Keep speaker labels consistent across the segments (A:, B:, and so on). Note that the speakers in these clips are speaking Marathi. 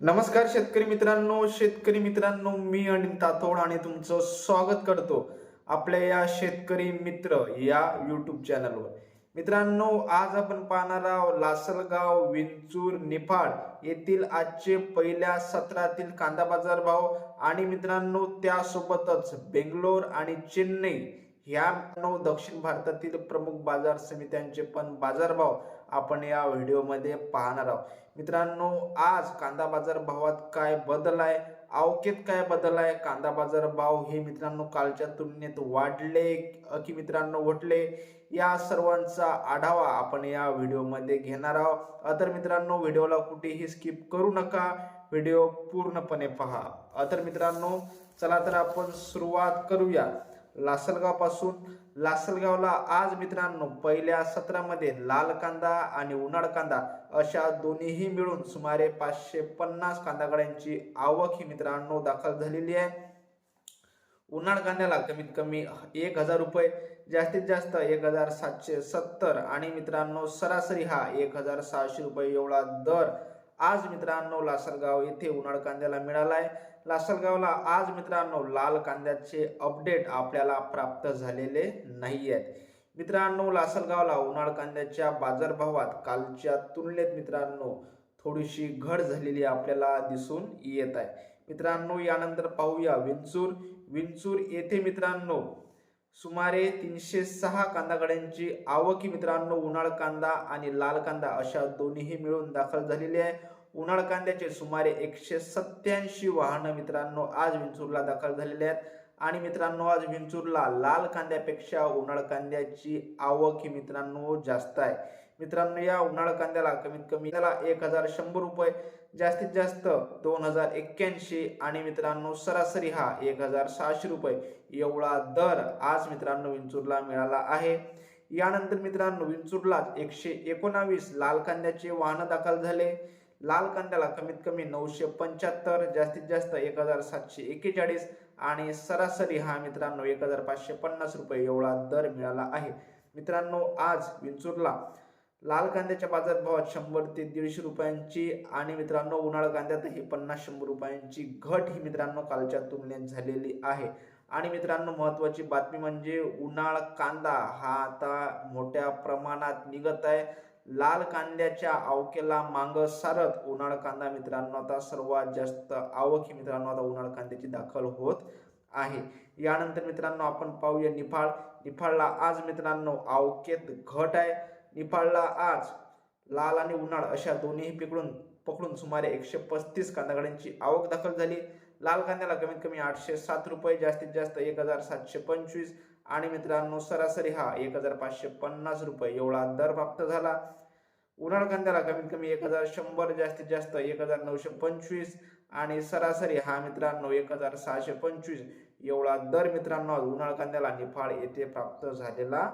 A: नमस्कार शेतकरी मित्रांनो शेतकरी मित्रांनो मी अनिल तातोड आणि तुमचं स्वागत करतो आपल्या या शेतकरी मित्र या युट्यूब चॅनलवर मित्रांनो आज आपण पाहणार आहोत लासलगाव विंचूर निफाड येथील आजचे पहिल्या सत्रातील कांदा बाजार भाव आणि मित्रांनो त्यासोबतच बेंगलोर आणि चेन्नई ह्या दक्षिण भारतातील प्रमुख बाजार समित्यांचे पण बाजारभाव आपण या व्हिडिओमध्ये पाहणार आहोत. मित्रांनो आज कांदा बाजार भावात काय बदल आहे? अवकेत काय बदल आहे? कांदा बाजार भाव हे मित्रांनो कालच्या तुलनेत वाढले की मित्रांनो उठले या सर्वांचा आढावा आपण या व्हिडिओमध्ये घेणार आहोत. तर मित्रांनो व्हिडिओला कुठेही स्किप करू नका. व्हिडिओ पूर्णपणे पहा. तर मित्रांनो चला तर आपण सुरुवात करूया. लासलगावपासून. लासलगावला आज मित्रांनो पहिल्या सत्रामध्ये लाल कांदा आणि उन्हाळ कांदा अशा दोन्हीही मिळून सुमारे पाचशे पन्नास कांदागाड्यांची आवक ही मित्रांनो दाखल झालेली आहे. उन्हाळ कांद्याला कमीत कमी एक हजार रुपये जास्तीत जास्त एक हजार सातशे सत्तर आणि मित्रांनो सरासरी हा एक हजार सहाशे रुपये एवढा दर आज मित्रांनो लासलगाव येथे उन्हाळ कांद्याला मिळाला आहे. लासलगावला आज मित्रांनो लाल कांद्याचे अपडेट आपल्याला प्राप्त झालेले नाही आहेत मित्रांनो लासलगावला उन्हाळ कांद्याच्या बाजारभावात कालच्या तुलनेत मित्रांनो थोडीशी घट झालेली आपल्याला दिसून येत आहे. मित्रांनो यानंतर पाहूया विंचूर. विंचूर येथे मित्रांनो सुमारे तीनशे सहा कांदा गाड्यांची आवक ही मित्रांनो उन्हाळ कांदा आणि लाल कांदा अशा दोन्हीही मिळून दाखल झालेली आहे. उन्हाळ कांद्याचे सुमारे एकशे सत्याऐंशी वाहनं मित्रांनो आज विंचूरला दाखल झालेले आहेत. आणि मित्रांनो आज विंचूरला लाल कांद्यापेक्षा उन्हाळ कांद्याची आवक ही मित्रांनो जास्त आहे. मित्रांनो या उन्हाळ कांद्याला कमीत कमी त्याला एक हजार शंभर रुपये जास्तीत जास्त दोन हजार एक्क्याऐंशी आणि मित्रांनो सरासरी हा एक हजार सहाशे रुपये एवढा दर आज मित्रांनो विंचूरला मिळाला आहे. यानंतर मित्रांनो विंचूरला एकशे एकोणावीस लाल कांद्याचे वाहनं दाखल झाले. लाल कांद्याला कमीत कमी नऊशे पंच्याहत्तर जास्तीत जास्त एक हजार सातशे एक्केचाळीस आणि सरासरी हा मित्रांनो एक हजार पाचशे पन्नास रुपये एवढा दर मिळाला आहे. मित्रांनो आज विंचूरला लाल कांद्याच्या बाजारभावात शंभर ते दीडशे रुपयांची आणि मित्रांनो उन्हाळा कांद्यातही पन्नास शंभर रुपयांची घट ही मित्रांनो कालच्या तुलनेत झालेली आहे. आणि मित्रांनो महत्वाची बातमी म्हणजे उन्हाळा कांदा हा आता मोठ्या प्रमाणात निघत आहे. लाल कांद्याच्या आवकेला मांग सारत उन्हाळा कांदा मित्रांनो आता सर्वात जास्त आवक ही मित्रांनो आता उन्हाळा कांद्याची दाखल होत आहे. यानंतर मित्रांनो आपण पाहूया निफाड. निफाडला आज मित्रांनो आवकेत घट आहे. निफाडला आज. लाल आणि उन्हाळ अशा दोन्हीही पिकडून पकडून सुमारे एकशे पस्तीस कांदागाड्यांची आवक दाखल झाली. लाल कांद्याला कमीत कमी आठशे सात रुपये जास्तीत जास्त एक हजार सातशे पंचवीस. आणि मित्रांनो सरासरी हा एक हजार पाचशे पन्नास रुपये एवढा दर प्राप्त झाला. उन्हाळ कांद्याला कमीत कमी एक हजार शंभर जास्तीत जास्त एक हजार नऊशे पंचवीस. आणि सरासरी हा मित्रांनो एक हजार सहाशे पंचवीस एवढा दर मित्रांनो आज उन्हाळ कांद्याला निफाड येथे प्राप्त झालेला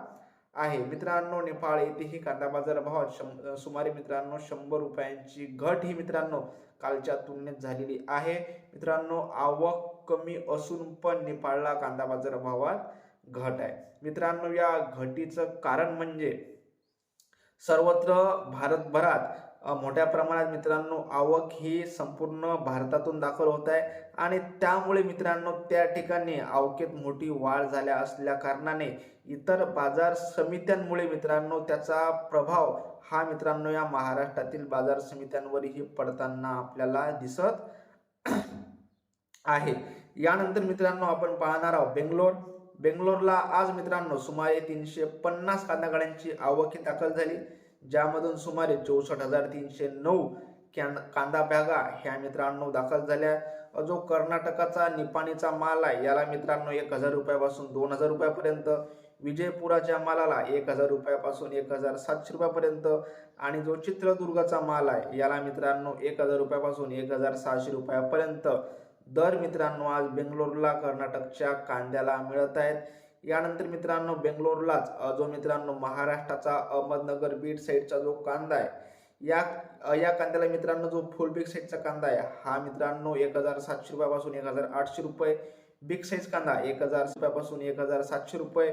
A: आहे. मित्रांनो नेपाळ येथेही कांदा बाजार भावात शं सुमारे मित्रांनो शंभर रुपयांची घट ही मित्रांनो कालच्या तुलनेत झालेली आहे. मित्रांनो आवक कमी असून पण नेपाळला कांदा बाजार भावात घट आहे. मित्रांनो या घटीचं कारण म्हणजे सर्वत्र भारतभरात मोठ्या प्रमाणात मित्रांनो आवक ही संपूर्ण भारतातून दाखल होत आहे आणि त्यामुळे मित्रांनो त्या ठिकाणी आवकेत मोठी वाढ झाल्या असल्या कारणाने इतर बाजार समित्यांमुळे मित्रांनो त्याचा प्रभाव हा मित्रांनो या महाराष्ट्रातील बाजार समित्यांवरही पडताना आपल्याला दिसत आहे. यानंतर मित्रांनो आपण पाहणार आहोत बेंगलोर. बेंगलोरला आज मित्रांनो सुमारे तीनशे पन्नास कांदा गाड्यांची आवक ही दाखल झाली. ज्यामधून सुमारे चौसष्ट हजार तीनशे नऊ कॅन कांदा बॅगा ह्या मित्रांनो दाखल झाल्या. जो कर्नाटकाचा निपाणीचा माल आहे याला मित्रांनो एक हजार रुपयापासून दोन हजार रुपयापर्यंत विजयपुराच्या मालाला एक हजार रुपयापासून एक हजार सातशे रुपयापर्यंत आणि जो चित्रदुर्गाचा माल आहे याला मित्रांनो एक हजार रुपयापासून एक हजार सहाशे रुपयापर्यंत दर मित्रांनो आज बेंगलोरला कर्नाटकच्या कांद्याला मिळत आहेत. यानंतर मित्रांनो बेंगलोरलाच जो मित्रांनो महाराष्ट्राचा अहमदनगर बीड साईडचा जो कांदा आहे या या कांद्याला मित्रांनो जो फुल बिग साईजचा कांदा आहे हा मित्रांनो एक हजार सातशे रुपयापासून एक हजार आठशे रुपये बिग साईज कांदा एक हजार रुपयापासून एक हजार सातशे रुपये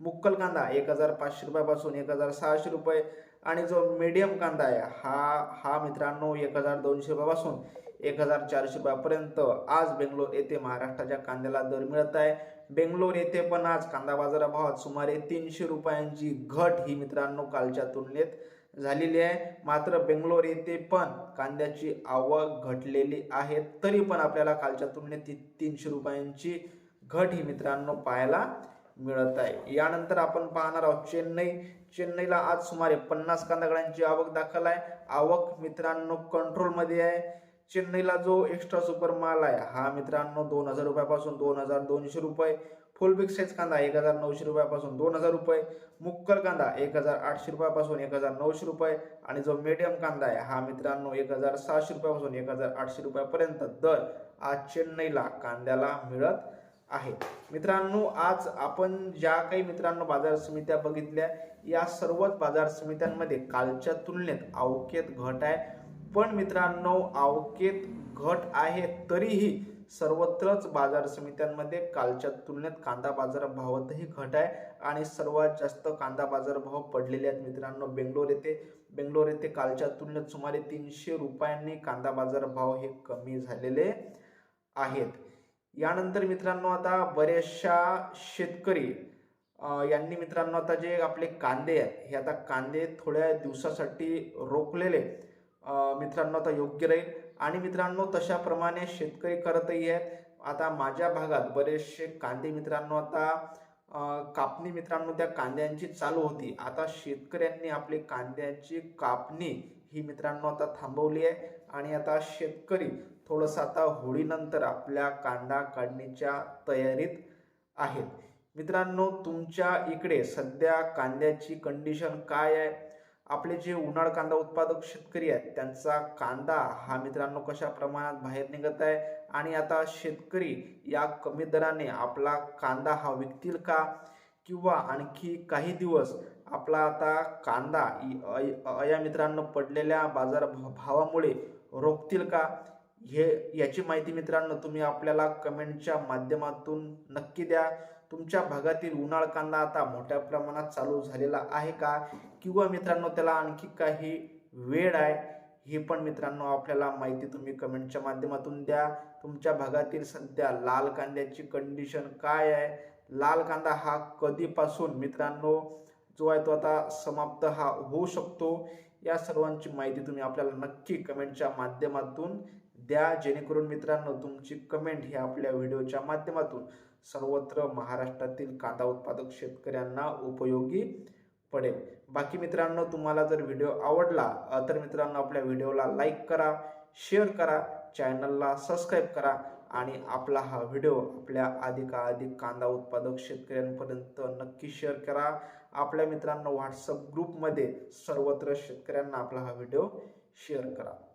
A: मुक्कल कांदा एक हजार पाचशे रुपयापासून एक हजार सहाशे रुपये आणि जो मीडियम कांदा आहे हा हा मित्रांनो एक हजार दोनशे रुपयापासून एक हजार चारशे रुपयापर्यंत आज बेंगलोर येथे महाराष्ट्राच्या कांद्याला दर मिळत आहे. बेंगलोर येथे पण आज कांदा बाजाराभावात सुमारे तीनशे रुपयांची घट ही मित्रांनो कालच्या तुलनेत झालेली आहे. मात्र बेंगलोर येथे पण कांद्याची आवक घटलेली आहे. तरी पण आपल्याला कालच्या तुलनेत ती तीनशे रुपयांची घट ही मित्रांनो पाहायला मिळत आहे. यानंतर आपण पाहणार आहोत चेन्नई. चेन्नईला आज सुमारे पन्नास कांदागड्यांची आवक दाखल आहे. आवक मित्रांनो कंट्रोलमध्ये आहे. चेन्नईला जो एक्स्ट्रा सुपर माल आहे हा मित्रांनो दोन हजार रुपयापासून दोन हजार दोनशे रुपये. फुल बिग साईज कांदा एक हजार नऊशे रुपयापासून दोन हजार रुपये. मुक्कल कांदा एक हजार आठशे रुपयापासून एक हजार नऊशे रुपये. आणि जो मीडियम कांदा आहे हा मित्रांनो एक हजार सहाशे रुपयापासून एक हजार आठशे रुपयापर्यंत दर आज चेन्नईला कांद्याला मिळत आहे. मित्रांनो आज आपण ज्या काही मित्रांनो बाजार समित्या बघितल्या या सर्वच बाजार समित्यांमध्ये कालच्या तुलनेत अवकेत घट आहे. पण मित्रांनो अवकेत घट आहे तरीही सर्वत्रच बाजार समित्यांमध्ये कालच्या तुलनेत कांदा बाजार भावातही घट आहे आणि सर्वात जास्त कांदा बाजार भाव पडलेले आहेत मित्रांनो बेंगलोर येथे. बेंगलोर येथे कालच्या तुलनेत सुमारे तीनशे रुपयांनी कांदा बाजार भाव हे कमी झालेले आहेत. यानंतर मित्रांनो आता बऱ्याचशा शेतकरी यांनी मित्रांनो आता जे आपले कांदे आहेत हे आता कांदे थोड्या दिवसासाठी रोखलेले. आहेत मित्रांनो आता योग्य राहील. आणि मित्रांनो तशाप्रमाणे शेतकरी करतही आहेत. आता माझ्या भागात बरेचसे कांदे मित्रांनो आता कापणी मित्रांनो त्या कांद्यांची चालू होती. आता शेतकऱ्यांनी आपली कांद्याची कापणी ही मित्रांनो आता थांबवली आहे. आणि आता शेतकरी थोडंसं आता होळीनंतर आपल्या कांदा काढणीच्या तयारीत आहेत. मित्रांनो तुमच्या इकडे सध्या कांद्याची कंडिशन काय आहे? आपले जे उन्हाळ कांदा उत्पादक शेतकरी आहेत त्यांचा कांदा हा मित्रांनो कशा प्रमाणात बाहेर निघत आहे? आणि आता शेतकरी या कमी दराने आपला कांदा हा विकतील का? किंवा आणखी काही दिवस आपला आता कांदा या अय- अया मित्रांनो पडलेल्या बाजार भावामुळे रोखतील का? हे याची माहिती मित्रांनो तुम्ही आपल्याला कमेंटच्या माध्यमातून नक्की द्या. तुमच्या भागातील उन्हाळ कांदा आता मोठ्या प्रमाणात चालू झालेला आहे का? किंवा मित्रांनो त्याला आणखी काही वेळ आहे? हे पण मित्रांनो आपल्याला माहिती तुम्ही कमेंटच्या माध्यमातून द्या. तुमच्या भागातील सध्या लाल कांद्याची कंडिशन काय आहे? लाल कांदा हा कधीपासून मित्रांनो जो आहे तो आता समाप्त हा होऊ शकतो? या सर्वांची माहिती तुम्ही आपल्याला नक्की कमेंटच्या माध्यमातून द्या. जेणेकरून मित्रांनो तुमची कमेंट ही आपल्या व्हिडिओच्या माध्यमातून सर्वत्र महाराष्ट्रातील कांदा उत्पादक शेतकऱ्यांना उपयोगी पडेल. बाकी मित्रांनो तुम्हाला जर व्हिडिओ आवडला तर मित्रांनो आपल्या व्हिडिओला लाईक करा शेअर करा चॅनलला सबस्क्राईब करा आणि आपला हा व्हिडिओ आपल्या अधिकाधिक कांदा उत्पादक शेतकऱ्यांपर्यंत नक्की शेअर करा. आपल्या मित्रांनो व्हॉट्सअप ग्रुपमध्ये सर्वत्र शेतकऱ्यांना आपला हा व्हिडिओ शेअर करा.